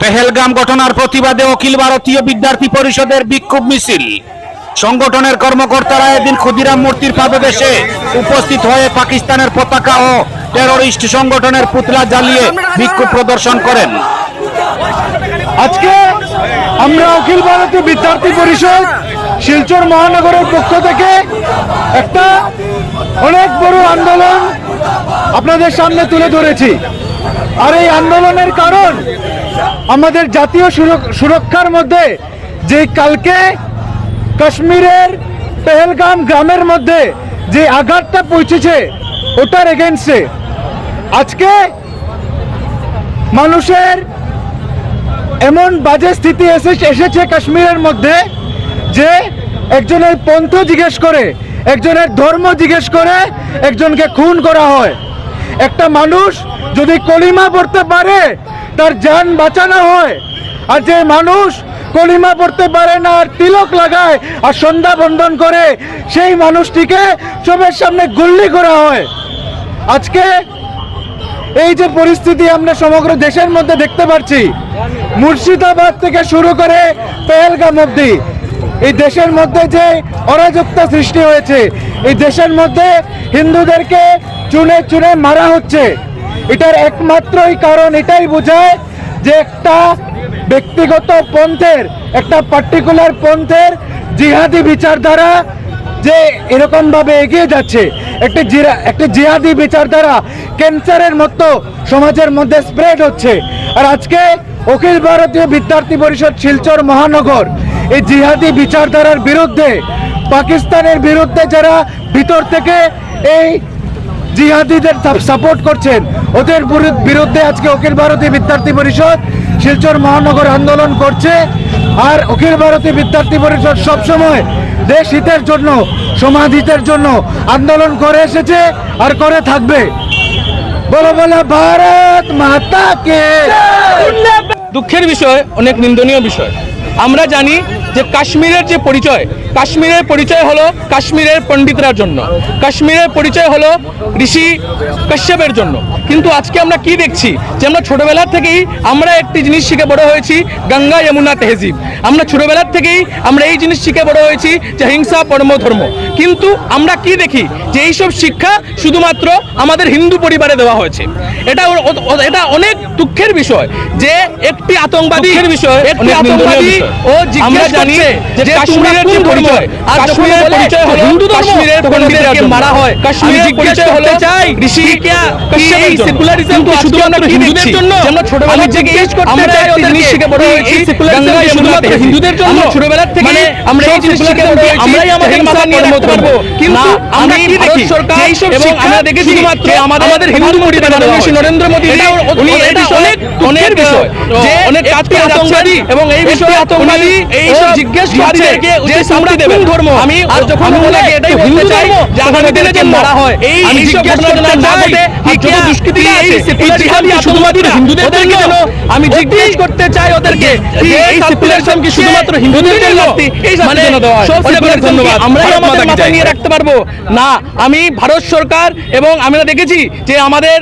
পেহেলগাম ঘটনার প্রতিবাদে অখিল ভারতীয় বিদ্যার্থী পরিষদের বিক্ষোভ মিছিল। সংগঠনের কর্মকর্তারা এদিন ক্ষুদিরাম মূর্তির পাদদেশে উপস্থিত হয়ে পাকিস্তানের পতাকা ও টেরোরিস্ট সংগঠনের পুতলা জ্বালিয়ে বিক্ষোভ প্রদর্শন করেন। আজকে আমরা অখিল ভারতীয় বিদ্যার্থী পরিষদ শিলচর মহানগরের পক্ষ থেকে একটা অনেক বড় আন্দোলন আপনাদের সামনে তুলে ধরেছি। আর এই আন্দোলনের কারণ আমাদের জাতীয় সুরক- সুরক্ষার মধ্যে, যে কালকে কাশ্মীরের পেহেলগাম গ্রামের মধ্যে যে আঘাতটা পৌঁছেছে, ওটার এগেনস্টে আজকে মানুষের এমন বাজে স্থিতি এসে এসেছে কাশ্মীরের মধ্যে যে একজনের পন্থ জিজ্ঞেস করে, একজনের ধর্ম জিজ্ঞেস করে একজনকে খুন করা হয়। একটা মানুষ যদি কলিমা পড়তে পারে, তার যান বাঁচানো হয়। আর যে মানুষ কলিমা পড়তে পারে না, আর তিলক লাগায় আর সন্ধ্যা বন্ধন করে, সেই মানুষটিকে সবের সামনে গুল্লি করা হয়। আজকে এই যে পরিস্থিতি আমরা সমগ্র দেশের মধ্যে দেখতে পাচ্ছি, মুর্শিদাবাদ থেকে শুরু করে পেহেলগাম অব্দি এই দেশের মধ্যে যে অরাজকতা সৃষ্টি হয়েছে, এই দেশের মধ্যে হিন্দুদেরকে চুনে চুনে মারা হচ্ছে। এটার একমাত্রই কারণ এটাই বোঝায় যে একটা ব্যক্তিগত পন্থের, একটা পার্টিকুলার পন্থের জিহাদি বিচারধারা যে এরকম ভাবে এগিয়ে যাচ্ছে। একটি জিরা একটি জিহাদি বিচারধারা ক্যান্সারের মতো সমাজের মধ্যে স্প্রেড হচ্ছে। আর আজকে অখিল ভারতীয় বিদ্যার্থী পরিষদ শিলচর মহানগর এই জিহাদি বিচারধারার বিরুদ্ধে, পাকিস্তানের বিরুদ্ধে যারা ভিতর থেকে এই জিহাদিদের সাপোর্ট করছেন। ওদের বিরু- বিরুদ্ধে আজকে অখিল ভারতীয় বিদ্যার্থী পরিষদ শিলচর মহানগর আন্দোলন করছে। আর অখিল ভারতীয় বিদ্যার্থী পরিষদ সবসময় দেশ হিতের জন্য, সমাজ হিতের জন্য আন্দোলন করে এসেছে আর করে থাকবে। বলো বলো, ভারত মাতা কে দুঃখের বিষয়, অনেক নিন্দনীয় বিষয়। আমরা জানি যে কাশ্মীরের যে পরিচয় কাশ্মীরের পরিচয় হলো কাশ্মীরের পণ্ডিতরার জন্য। কাশ্মীরের পরিচয় হলো ঋষি কাশ্যপের জন্য। কিন্তু আজকে আমরা কি দেখছি? যে আমরা ছোটবেলার থেকেই আমরা একটি জিনিস শিখে বড় হয়েছি গঙ্গা যমুনা তেহজিব। আমরা ছোটবেলার থেকেই আমরা এই জিনিস শিখে বড় হয়েছি যে হিংসা পরম ধর্ম। কিন্তু আমরা কি দেখি? যে এইসব শিক্ষা শুধুমাত্র আমাদের হিন্দু পরিবারে দেওয়া হয়েছে। এটা এটা অনেক দুঃখের বিষয় যে একটি আতঙ্কবাদী বিষয় একটি আতঙ্কবাদী ও জিজ্ঞেস জানি যে কাশ্মীরের যে আর কাশ্মীরের পরিচয় হলো হিন্দু কাশ্মীরের পণ্ডিতদেরকে মারা হয়। কাশ্মীরের পরিচয় হলো চাই ঋষি এই সেকুলারিজম তো শুধুমাত্র হিন্দুদের জন্য। আমরা ছোটবেলা থেকে আমরা একটি জিনিস শিখে বড় হয়েছি সেকুলারিজম শুধুমাত্র হিন্দুদের জন্য। ছোটবেলা থেকে আমরা এই জিনিস শিখে বড় হয়েছি আমরাই আমাদের মাথা নিয়ে রাখতে পারব। কিন্তু আমরা কি দেখি? সরকার এবং আমরা দেখেছি শুধুমাত্র আমাদের হিন্দু পরিবারে নরেন্দ্র মোদী উনি এটা অনেক অনেক বিষয়। যে অনেক কাজ করে আতঙ্কবাদী এবং এই বিষয়ে আতঙ্কবাদী এই সব জিজ্ঞেস করছে যে তোমরা কোন ধর্ম। আমি আর যখন ওনাকে এটাই বলতে চাই যে আগামী দিনে যে মারা হয় এই সব ঘটনা না ঘটে আর যত দুষ্কৃতিরা আছে এই জিহাদি আতঙ্কবাদীরা হিন্দুদের জন্য আমি জিজ্ঞেস করতে চাই ওদেরকে যে এই সেকুলারিজম কি শুধুমাত্র হিন্দুদের জন্য এই মানে সব সেকুলারিজম আমরা আমাদের মাথায় নিয়ে রাখতে পারব। না আমি ভারত সরকার এবং আমরা দেখেছি যে আমাদের